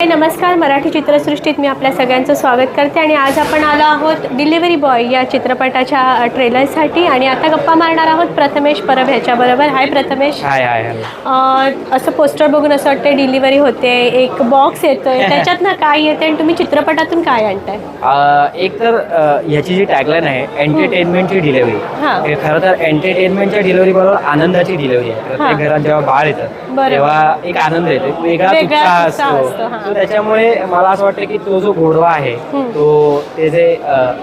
नमस्कार. मराठी चित्रसृष्टीत मी आपल्या सगळ्यांचं स्वागत करते आणि आज आपण आलो आहोत डिलिव्हरी बॉय या चित्रपटाच्या ट्रेलरसाठी आणि आता गप्पा मारणार आहोत प्रथमेश परब ह्याच्याबरोबर. हाय प्रथमेश. हाय असं पोस्टर बघून असं वाटतं डिलिव्हरी होते. एक बॉक्स येतोय. त्याच्यात ना काय येते आणि तुम्ही चित्रपटातून काय आणताय? एक तर ह्याची जी टॅगलाईन आहे एंटरटेनमेंटची डिलिव्हरी हा. खरं तर एंटरटेनमेंटच्या डिलिव्हरी बरोबर आनंदाची डिलिव्हरी आहे. घरात जेव्हा बाळ येतं बरोबर. तेव्हा एक आनंद येतो. वेगळा असतो. त्याच्यामुळे मला असं वाटतं की तो जो गोडवा आहे. तो ते जे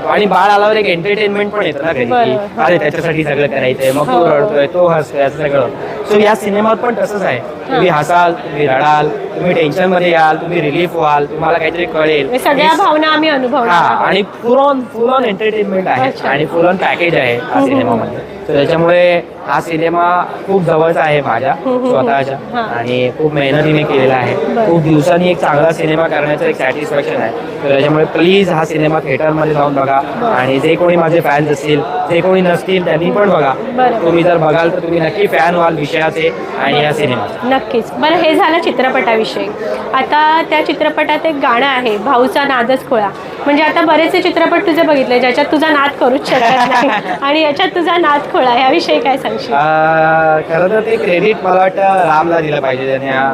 आणि बाळ आल्यावर एक एंटरटेनमेंट पण येतं ना घरी. की अरे त्याच्यासाठी सगळं करायचंय मग तो हो. रडतोय तो हसतोय सगळं सो या सिनेमात पण तसंच आहे तुम्ही हसाल तुम्ही रडाल तुम्ही टेन्शनमध्ये याल तुम्ही रिलीफ व्हाल तुम्हाला काहीतरी कळेल हे सगळ्या हे भावना आम्ही हा अनुभवणार आहोत. आणि full on full on entertainment आहे. आणि फुल ऑन पॅकेज आहे हा. सिनेमामध्ये तर त्याच्यामुळे हा सिनेमा खूप जवळचा आहे माझ्या. स्वतःच्या हा. आणि खूप मेहनतीने केलेला आहे. खूप दिवसांनी एक चांगला सिनेमा करण्याचं एक सॅटिस्फॅक्शन आहे तर त्याच्यामुळे प्लीज हा सिनेमा थिएटरमध्ये जाऊन बघा. आणि जे कोणी माझे फॅन्स असतील जे कोणी नसतील त्यांनी पण बघा. तुम्ही जर बघाल तर तुम्ही नक्की फॅन व्हाल विषयाचे आणि या सिनेमाचे नक्कीच. बरं हे झालं चित्रपटाविषयी. आता त्या चित्रपटात एक गाणं आहे भाऊचा नादच खोळा. म्हणजे आता बरेचसे चित्रपट तुझे बघितले ज्याच्यात तुझा नाद करूच शकत नाही. आणि याच्यात तुझा नाद खोळा याविषयी काय सांगशील? अं, खरं तर ते क्रेडिट मला वाटतं रामला दिलं पाहिजे त्याने हा,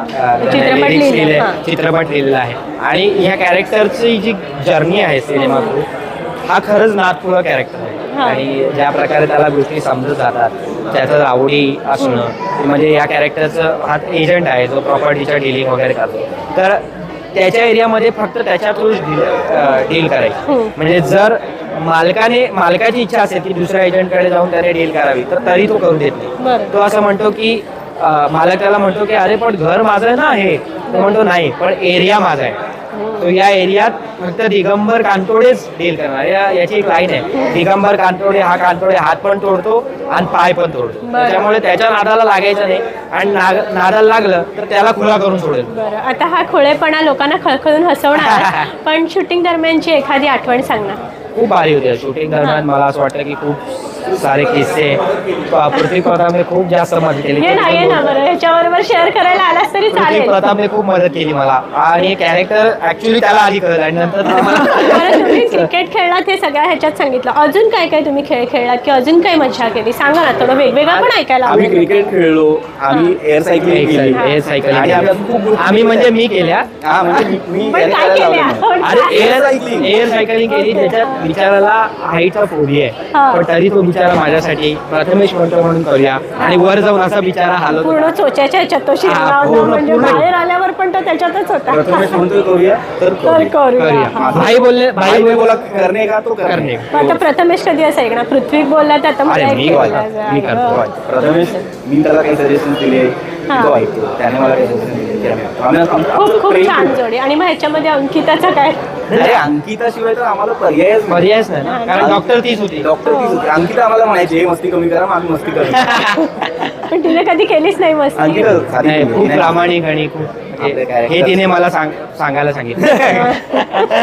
चित्रपट lyrics लिहिलं, लिहिले हां. चित्रपट लिहिलेला आहे. आणि ह्या कॅरेक्टरची जी जर्नी आहे सिनेमा हा खरंच नादपुरा कॅरेक्टर आहे. हां. आणि ज्या प्रकारे त्याला गोष्टी समजत जातात त्याचं आवडी असणं म्हणजे या कॅरेक्टरचं हा एजंट आहे जो प्रॉपर्टीच्या डीलिंग वगैरे करतो. तर त्याच्या एरियामध्ये फक्त त्याच्या थ्रूच डील करायची. हम्म. म्हणजे जर मालकाने मालकाची इच्छा असेल की दुसऱ्या एजंटकडे जाऊन त्याने डील करावी तर तरी तो करू देत नाही. तो असं म्हणतो की मालक त्याला म्हणतो की अरे पण घर माझं आहे ना हे तो म्हणतो नाही पण एरिया माझा आहे. तो या एरियात फक्त दिगंबर कांतोडेच डील करणार. या याची एक लाईन आहे. दिगंबर कांतोडे हा कांतोडे हात पण तोडतो आणि पाय पण तोडतो. बरं. त्याच्यामुळे त्याच्या नादाला लागायचं नाही. आणि नादाला लागलं तर त्याला खुला करून सोडेल. आता हा खोळेपणा लोकांना खळखळून हसवणार. पण शूटिंग दरम्यानची एखादी आठवण सांगणार. खूप भारी होते. शूटिंग दरम्यान मला असं वाटतं की खूप सारे किस्से पृथ्वी प्रतापने खूप जास्त मदत केली. ये ना ये ना बरं ह्याच्याबरोबर शेअर करायला आलास तरी पृथ्वी चालेल. प्रतापने खूप मदत केली मला. आणि कॅरेक्टर ऍक्च्युली त्याला आधी कळलं आणि नंतर ते मला बरं तुम्ही क्रिकेट खेळलात हे सगळ्या ह्याच्यात सांगितलं. अजून काय काय तुम्ही खेळ खेळलात की अजून काय मजा केली? सांगा ना थोडं वेगवेगळं पण ऐकायला आम्ही आवडेल. क्रिकेट खेळलो आम्ही एअर सायकलिंग केली. हे सायकल आम्ही खूप आम्ही म्हणजे मी केल्या. हा म्हणजे मी- मी पण याने काय करायला केल्या? लावलं. नाही. अरे एअर cycling. एअर सायकलिंग केली त्याच्यात बिचाराला हाईटचा फोबी आहे. हा. पण तरी तो बिचारा माझ्यासाठी प्रथमेश म्हणतो म्हणून करूया आणि वर जाऊन असा बिचारा हालत पूर्ण चोच्याच्या हा, पूर्ण- म्हणजे पूर्ण. बाहेर आल्यावर पण तो त्याच्यातच होता प्रथमेश करूया तर तर करूया. करूया करूया हा. भाई बोलले भाई भाई बोला बोला करणे का तो करणे करणे. मग आता प्रथमेश कधी असं ऐकणार पृथ्वी बोलला तर आता मला अरे, मी बोलला. करतो. प्रथमेश मी त्याला काही सजेशन दिले हा. ऐकतो त्याने मला काही सजेशन दिले खूप खूप छान. जोडी आणि मग ह्याच्यामध्ये अंकिताचा काय अरे अंकिताशिवाय तर आम्हाला पर्यायच नाही. पर्यायच नाही ना कारण डॉक्टर तीच होती डॉक्टर तीच होती अंकिता आम्हाला म्हणायची हे मस्ती कमी करा मग आम्ही मस्ती करतो पण तिने कधी केलीच नाही मस्त अंकिता साधी नाही केली. खूप नाही. प्रामाणिक आणि खूप आपले हे तिने मला सांग सांगायला सांगितलं.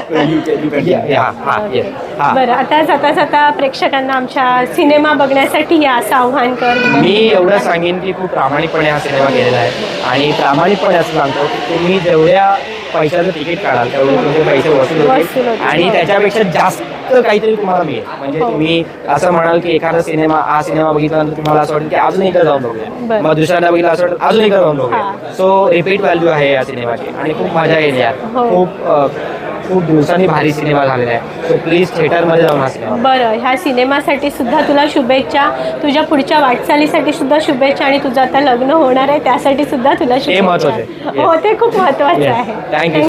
हा, yes, हा. बरं आता जाता जाता प्रेक्षकांना आमच्या सिनेमा बघण्यासाठी या असं आव्हान कर. मी एवढं सांगेन की खूप प्रामाणिकपणे हा सिनेमा केलेला आहे. आणि प्रामाणिकपणे असं सांगतो की तुम्ही जेवढ्या पैशाचं तिकीट काढाल तेवढे तुमचे पैसे वसूल वसूल होतील होतील. आणि त्याच्यापेक्षा जास्त काहीतरी तुम्हाला मिळेल म्हणजे हो. तुम्ही असं म्हणाल की एखादा सिनेमा हा सिनेमा बघितल्यानंतर तुम्हाला असं वाटेल की अजून एकदा जाऊन बघूया. मग दुसऱ्यांदा बघितलं असं वाटेल अजून एकदा जाऊन बघूया. सो रिपीट व्हॅल्यू आहे या सिनेमाची आणि खूप मजा येईल यार हो. खूप खूप दिवसांनी भारी सिनेमा झालेला आहे सो प्लीज थिएटरमध्ये जाऊन हा बरं ह्या सिनेमासाठी सुद्धा तुला शुभेच्छा तुझ्या पुढच्या वाटचालीसाठी सुद्धा शुभेच्छा आणि तुझं आता लग्न होणार आहे त्यासाठी सुद्धा तुला शुभेच्छा महत्त्वाचं आहे. हो ते खूप महत्वाचं. आहे you.